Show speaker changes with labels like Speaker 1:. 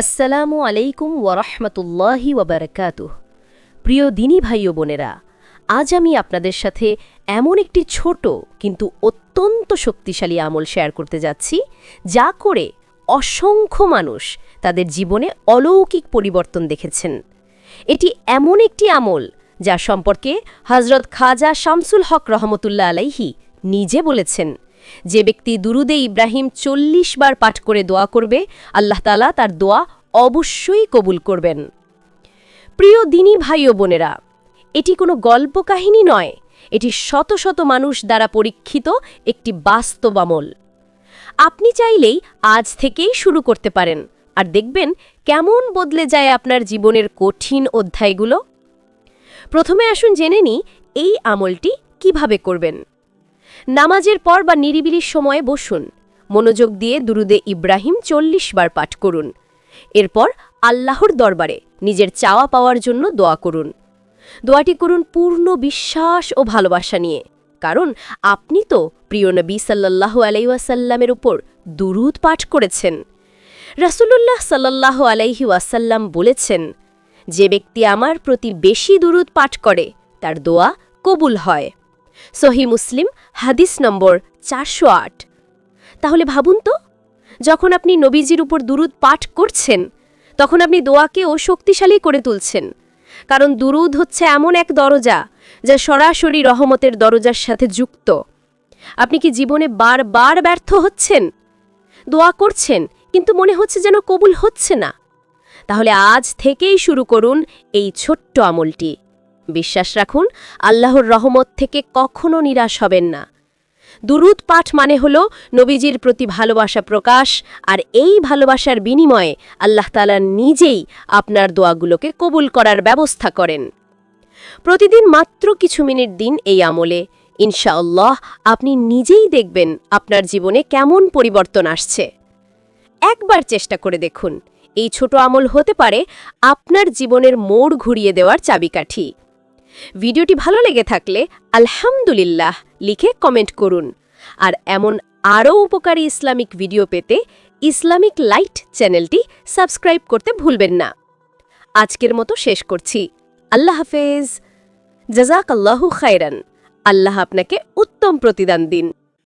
Speaker 1: আসসালামু আলাইকুম ওয়ারহমতুল্লাহি ওয়াবারাকাতুহ প্রিয় দিনী ভাই ও বোনেরা, আজ আমি আপনাদের সাথে এমন একটি ছোট কিন্তু অত্যন্ত শক্তিশালী আমল শেয়ার করতে যাচ্ছি, যা করে অসংখ্য মানুষ তাদের জীবনে অলৌকিক পরিবর্তন দেখেছেন। এটি এমন একটি আমল যা সম্পর্কে হজরত খাজা শামসুল হক রহমতুল্লা আলাইহি নিজে বলেছেন। যে ব্যক্তি দুরুদে ইব্রাহিম চল্লিশ বার পাঠ করে দোয়া করবে, আল্লাহ তালা তার দোয়া অবশ্যই কবুল করবেন। প্রিয় দিনী ভাই ও বোনেরা, এটি কোনো গল্প কাহিনী নয়, এটি শত শত মানুষ দ্বারা পরীক্ষিত একটি বাস্তব আমল। আপনি চাইলেই আজ থেকেই শুরু করতে পারেন, আর দেখবেন কেমন বদলে যায় আপনার জীবনের কঠিন অধ্যায়গুলো। প্রথমে আসুন জেনে নিই এই আমলটি কীভাবে করবেন। নামাজের পর বা নিরিবিলির সময়ে বসুন। মনোযোগ দিয়ে দুরুদে ইব্রাহিম চল্লিশ বার পাঠ করুন। এরপর আল্লাহর দরবারে নিজের চাওয়া পাওয়ার জন্য দোয়া করুন। দোয়াটি করুন পূর্ণ বিশ্বাস ও ভালোবাসা নিয়ে। কারণ আপনি তো প্রিয় নবী সাল্লাহ আলাইসাল্লামের উপর দুরুদ পাঠ করেছেন। রাসূলুল্লাহ সাল্লাহ আলাইহি ওয়াসাল্লাম বলেছেন, যে ব্যক্তি আমার প্রতি বেশি দুরুদ পাঠ করে, তার দোয়া কবুল হয়। সহি মুসলিম, হাদিস নম্বর চারশো আট। তাহলে ভাবুন তো, যখন আপনি নবীজির উপর দুরুদ পাঠ করছেন, তখন আপনি দোয়াকেও শক্তিশালী করে তুলছেন। কারণ দুরুদ হচ্ছে এমন এক দরজা, যা সরাসরি রহমতের দরজার সাথে যুক্ত। আপনি কি জীবনে বারবার ব্যর্থ হচ্ছেন? দোয়া করছেন, কিন্তু মনে হচ্ছে যেন কবুল হচ্ছে না। তাহলে আজ থেকেই শুরু করুন এই ছোট্ট আমলটি। বিশ্বাস রাখুন, আল্লাহর রহমত থেকে কখনো নিরাশ হবেন না। দুরুদ পাঠ মানে হল নবীজির প্রতি ভালোবাসা প্রকাশ, আর এই ভালোবাসার বিনিময়ে আল্লাহ তালা নিজেই আপনার দোয়াগুলোকে কবুল করার ব্যবস্থা করেন। প্রতিদিন মাত্র কিছু মিনিট দিন এই আমলে। ইনশাআল্লাহ আপনি নিজেই দেখবেন আপনার জীবনে কেমন পরিবর্তন আসছে। একবার চেষ্টা করে দেখুন, এই ছোট আমল হতে পারে আপনার জীবনের মোড় ঘুরিয়ে দেওয়ার চাবিকাঠি। ভিডিওটি ভালো লেগে থাকলে আলহামদুলিল্লাহ লিখে কমেন্ট করুন। আর এমন আরও উপকারী ইসলামিক ভিডিও পেতে ইসলামিক লাইট চ্যানেলটি সাবস্ক্রাইব করতে ভুলবেন না। আজকের মতো শেষ করছি। আল্লাহ হাফেজ। জাজাক আল্লাহু খায়রান। আল্লাহ আপনাকে উত্তম প্রতিদান দিন।